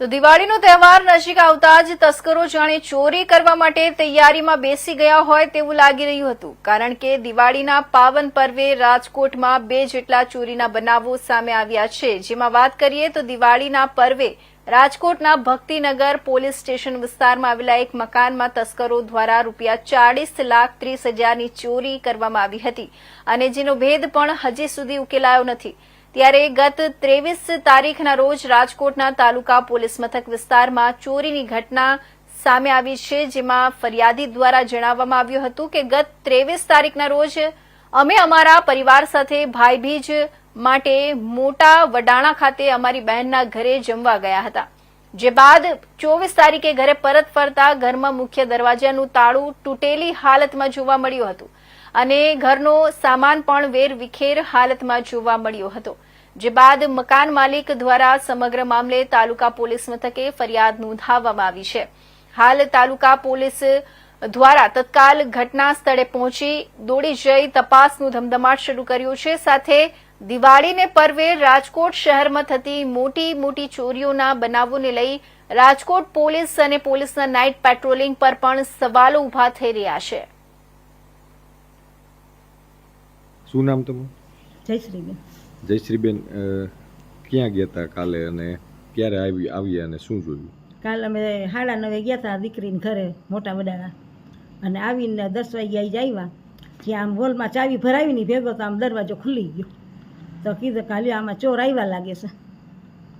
તો દિવાળીનો તહેવાર નજીક આવતા જ તસ્કરો જાણે ચોરી કરવા માટે તૈયારીમાં બેસી ગયા હોય તેવું લાગી રહ્યું હતું. કારણ કે દિવાળીના પાવન પર્વે રાજકોટમાં બે જેટલા ચોરીના બનાવો સામે આવ્યા છે. જેમાં વાત કરીએ તો દિવાળીના પર્વે રાજકોટના ભક્તિનગર પોલીસ સ્ટેશન વિસ્તારમાં આવેલા એક મકાનમાં તસ્કરો દ્વારા રૂપિયા ચાળીસ લાખ ત્રીસ હજારની ચોરી કરવામાં આવી હતી. અને જેનો ભેદ પણ હજી સુધી ઉકેલાયો નથી. ત્યારે ગત ત્રેવીસ તારીખના રોજ રાજકોટના તાલુકા પોલીસ મથક વિસ્તારમાં ચોરીની ઘટના સામે આવી છે, જેમાં ફરિયાદી દ્વારા જણાવવામાં આવ્યું હતું કે ગત ત્રેવીસ તારીખના રોજ અમે અમારા પરિવાર સાથે ભાઈબીજ માટે મોટા વડાણા ખાતે અમારી બહેનના ઘરે જમવા ગયા હતા. જે બાદ ચોવીસ તારીખે ઘરે પરત ફરતા ઘરમાં મુખ્ય દરવાજાનું તાળું તૂટેલી હાલતમાં જોવા મળ્યું હતું. અને ઘરનો સામાન પણ વેર વિખેર હાલતમાં જોવા મળ્યો હતો. જે બાદ મકાન માલિક દ્વારા સમગ્ર મામલે તાલુકા પોલીસ મથકે ફરિયાદ નોંધાવવામાં આવી છે. હાલ તાલુકા પોલીસ દ્વારા તત્કાલ ઘટના સ્થળે પહોંચી દોડી જઈ તપાસનું ધમધમાટ શરૂ કર્યું છે. સાથે દિવાળીને પર્વે રાજકોટ શહેરમાં થતી મોટી મોટી ચોરીઓના બનાવોને લઈ રાજકોટ પોલીસ અને પોલીસના નાઇટ પેટ્રોલિંગ પર પણ સવાલો ઊભા થઈ રહ્યા છે. શું નામ તમારું? જયશ્રીબેન. જયશ્રીબેન ક્યાં ગયા હતા કાલે અને ક્યારે આવી આવ્યા અને શું જોયું? કાલ અમે સાડા નવે ગયા હતા દીકરીને ઘરે મોટા વડાના અને આવીને દસ વાગ્યા જ આવ્યા ત્યાં આમ હોલમાં ચાવી ભરાવીને ભેગો તો આમ દરવાજો ખુલી ગયો. તો કીધું કાલે આમાં ચોર આવ્યા લાગે છે.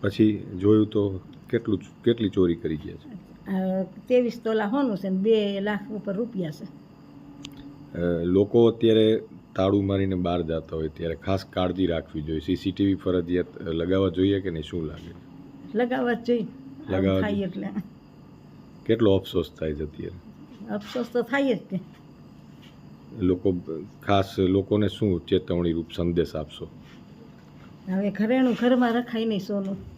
પછી જોયું તો કેટલું કેટલી ચોરી કરી ગયા છે? ત્રેવીસ તોલા હોનું છે ને બે લાખ ઉપર રૂપિયા છે. લોકો અત્યારે તાળું મારીને બહાર જતા હોય ત્યારે ખાસ કાળજી રાખવી જોઈએ. સીસીટીવી ફરજિયાત લગાવવા જોઈએ કે નહીં? શું લાગે? લગાવવા જોઈએ. લગાવવા જોઈએ. એટલે. કેટલો અફસોસ થાય છે અત્યારે? અફસોસ તો થાય જ કે. લોકો ખાસ લોકોને શું ચેતવણી રૂપ સંદેશ આપશો? હવે ઘરેણું ઘરમાં રખાય નહીં સોનું.